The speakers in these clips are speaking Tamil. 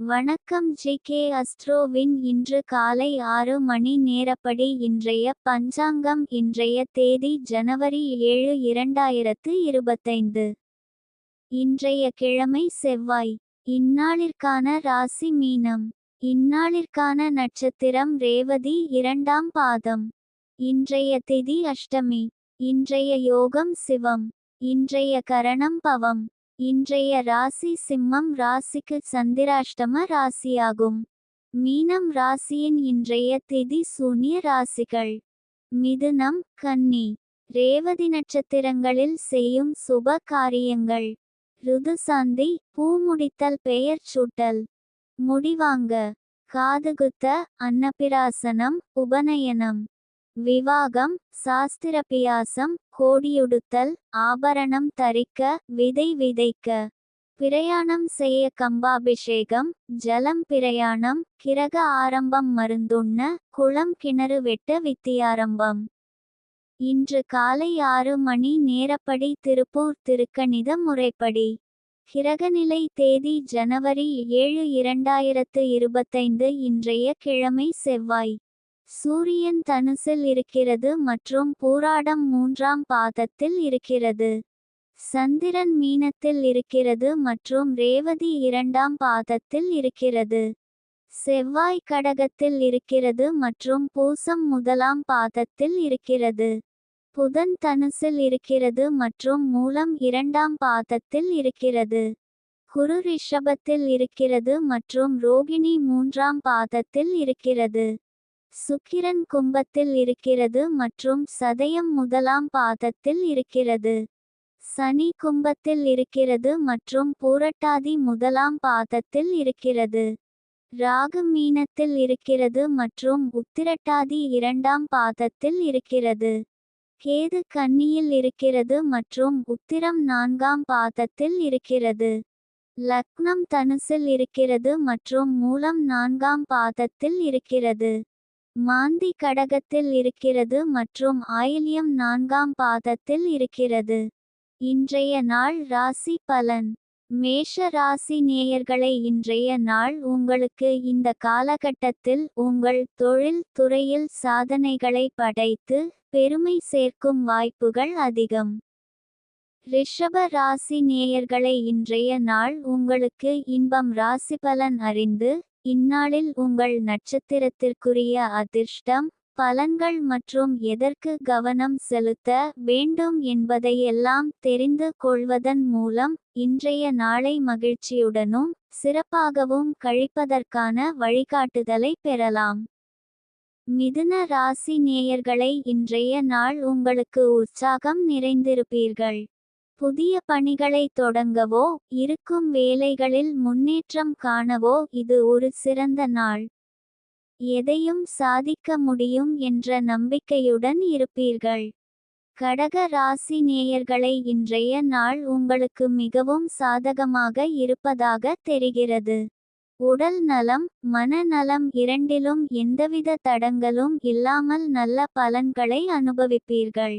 வணக்கம் ஜி கே அஸ்ட்ரோவின் இன்று காலை ஆறு மணி நேரப்படி இன்றைய பஞ்சாங்கம் இன்றைய தேதி ஜனவரி ஏழு இரண்டாயிரத்து இருபத்தைந்து. இன்றைய கிழமை செவ்வாய். இந்நாளிற்கான ராசி மீனம். இந்நாளிற்கான நட்சத்திரம் ரேவதி இரண்டாம் பாதம். இன்றைய திதி அஷ்டமி. இன்றைய யோகம் சிவம். இன்றைய கரணம் பவம். இன்றைய ராசி சிம்மம் ராசிக்கு சந்திராஷ்டம ராசியாகும். மீனம் ராசியின் இன்றைய திதி சூன்ய ராசிகள். மிதுனம் கன்னி. ரேவதி நட்சத்திரங்களில் செய்யும் சுப காரியங்கள். ருதுசாந்தி பூமுடித்தல் பெயர் சூட்டல். முடிவாங்க. காதுகுத்த அன்னபிராசனம் உபநயனம். விவாகம் சாஸ்திரபியாசம் கோடியுடுத்தல் ஆபரணம் தரிக்க விதை விதைக்க. பிரயாணம் செய்ய கம்பாபிஷேகம் ஜலம் பிரயாணம் கிரக ஆரம்பம் மருந்துண்ண குளம் கிணறு வெட்ட வித்தியாரம்பம். இன்று காலை ஆறு மணி நேரப்படி திருப்பூர் திருக்கணித முறைப்படி. கிரகநிலை தேதி ஜனவரி ஏழு இரண்டாயிரத்து இருபத்தைந்து இன்றைய கிழமை செவ்வாய். சூரியன் தனுசில் இருக்கிறது மற்றும் பூராடம் மூன்றாம் பாதத்தில் இருக்கிறது. சந்திரன் மீனத்தில் இருக்கிறது மற்றும் ரேவதி இரண்டாம் பாதத்தில் இருக்கிறது. செவ்வாய் கடகத்தில் இருக்கிறது மற்றும் பூசம் முதலாம் பாதத்தில் இருக்கிறது. புதன் தனுசில் இருக்கிறது மற்றும் மூலம் இரண்டாம் பாதத்தில் இருக்கிறது. குரு ரிஷபத்தில் இருக்கிறது மற்றும் ரோகிணி மூன்றாம் பாதத்தில் இருக்கிறது. சுக்கிரன் கும்பத்தில் இருக்கிறது மற்றும் சதயம் முதலாம் பாதத்தில் இருக்கிறது. சனி கும்பத்தில் இருக்கிறது மற்றும் பூரட்டாதி முதலாம் பாதத்தில் இருக்கிறது. ராகு மீனத்தில் இருக்கிறது மற்றும் உத்திரட்டாதி இரண்டாம் பாதத்தில் இருக்கிறது. கேது கன்னியில் இருக்கிறது மற்றும் உத்திரம் நான்காம் பாதத்தில் இருக்கிறது. லக்னம் தனுசில் இருக்கிறது மற்றும் மூலம் நான்காம் பாதத்தில் இருக்கிறது. மாந்தி கடகத்தில் இருக்கிறது மற்றும் ஆயில்யம் நான்காம் பாதத்தில் இருக்கிறது. இன்றைய நாள் ராசி பலன். மேஷ ராசி நேயர்களை இன்றைய நாள் உங்களுக்கு இந்த காலகட்டத்தில் உங்கள் தொழில் துறையில் சாதனைகளை படைத்து பெருமை சேர்க்கும் வாய்ப்புகள் அதிகம். ரிஷப ராசி நேயர்களை இன்றைய நாள் உங்களுக்கு இன்பம் ராசி பலன் அறிந்து இந்நாளில் உங்கள் நட்சத்திரத்திற்குரிய அதிர்ஷ்டம் பலன்கள் மற்றும் எதற்கு கவனம் செலுத்த வேண்டும் என்பதையெல்லாம் தெரிந்து கொள்வதன் மூலம் இன்றைய நாளை மகிழ்ச்சியுடனும் சிறப்பாகவும் கழிப்பதற்கான வழிகாட்டுதலை பெறலாம். மிதுன ராசி நேயர்களை இன்றைய நாள் உங்களுக்கு உற்சாகம் நிறைந்திருப்பீர்கள். புதிய பணிகளை தொடங்கவோ இருக்கும் வேலைகளில் முன்னேற்றம் காணவோ இது ஒரு சிறந்த நாள். எதையும் சாதிக்க முடியும் என்ற நம்பிக்கையுடன் இருப்பீர்கள். கடக ராசி நேயர்களை இன்றைய நாள் உங்களுக்கு மிகவும் சாதகமாக இருப்பதாக தெரிகிறது. உடல் நலம் மனநலம் இரண்டிலும் எந்தவித தடங்களும் இல்லாமல் நல்ல பலன்களை அனுபவிப்பீர்கள்.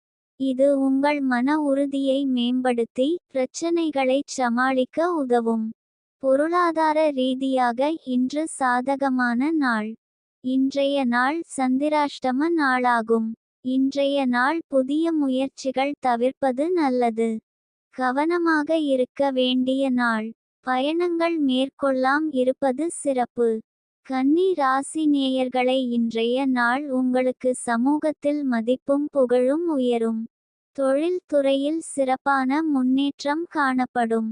இது உங்கள் மன உறுதியை மேம்படுத்தி பிரச்சனைகளைச் சமாளிக்க உதவும். பொருளாதார ரீதியாக இன்று சாதகமான நாள். இன்றைய நாள் சந்திராஷ்டம நாளாகும். இன்றைய நாள் புதிய முயற்சிகள் தவிர்ப்பது நல்லது. கவனமாக இருக்க வேண்டிய நாள். பயணங்கள் மேற்கொள்ளாம் இருப்பது சிறப்பு. கன்னி ராசி நேயர்களை இன்றைய நாள் உங்களுக்கு சமூகத்தில் மதிப்பும் புகழும் உயரும். தொழில்துறையில் சிறப்பான முன்னேற்றம் காணப்படும்.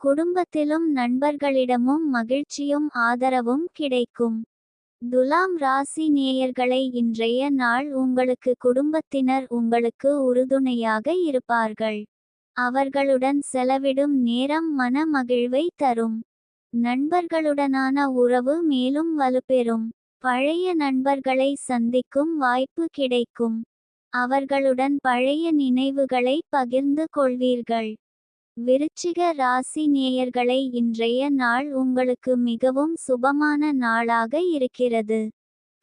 குடும்பத்திலும் நண்பர்களிடமும் மகிழ்ச்சியும் ஆதரவும் கிடைக்கும். துலாம் ராசி நேயர்களை இன்றைய நாள் உங்களுக்கு குடும்பத்தினர் உங்களுக்கு உறுதுணையாக இருப்பார்கள். அவர்களுடன் செலவிடும் நேரம் மன மகிழ்வை தரும். நண்பர்களுடனான உறவு மேலும் வலுப்பெறும். பழைய நண்பர்களை சந்திக்கும் வாய்ப்பு கிடைக்கும். அவர்களுடன் பழைய நினைவுகளை பகிர்ந்து கொள்வீர்கள். விருச்சிக ராசி நேயர்களை இன்றைய நாள் உங்களுக்கு மிகவும் சுபமான நாளாக இருக்கிறது.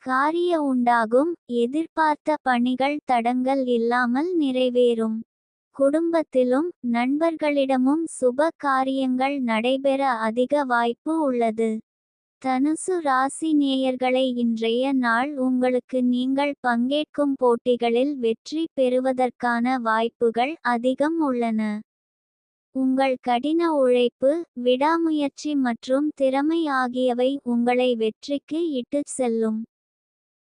காரிய உண்டாகும் எதிர்பார்த்த பணிகள் தடங்கள் இல்லாமல் நிறைவேறும். குடும்பத்திலும் நண்பர்களிடமும் சுப காரியங்கள் நடைபெற அதிக வாய்ப்பு உள்ளது. தனுசு ராசி நேயர்களை இன்றைய நாள் உங்களுக்கு நீங்கள் பங்கேற்கும் போட்டிகளில் வெற்றி பெறுவதற்கான வாய்ப்புகள் அதிகம் உள்ளன. உங்கள் கடின உழைப்பு விடாமுயற்சி மற்றும் திறமை ஆகியவை உங்களை வெற்றிக்கு இட்டுச் செல்லும்.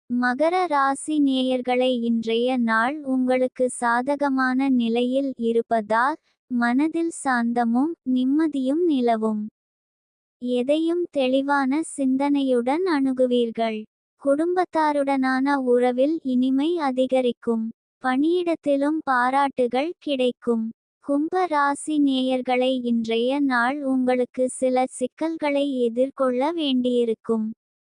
மகர ராசி நேயர்களை இன்றைய நாள் உங்களுக்கு சாதகமான நிலையில் இருப்பதால் மனதில் சாந்தமும் நிம்மதியும் நிலவும். எதையும் தெளிவான சிந்தனையுடன் அணுகுவீர்கள். குடும்பத்தாருடனான உறவில் இனிமை அதிகரிக்கும். பணியிடத்திலும் பாராட்டுகள் கிடைக்கும். கும்ப ராசி நேயர்களை இன்றைய நாள் உங்களுக்கு சில சிக்கல்களை எதிர்கொள்ள வேண்டியிருக்கும்.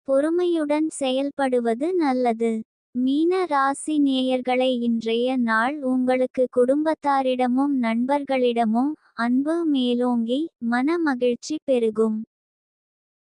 பொறுமையுடன் செயல்படுவது நல்லது. மீன ராசி நேயர்களை இன்றைய நாள் உங்களுக்கு குடும்பத்தாரிடமும் நண்பர்களிடமும் அன்பு மேலோங்கி மன மகிழ்ச்சி பெருகும்.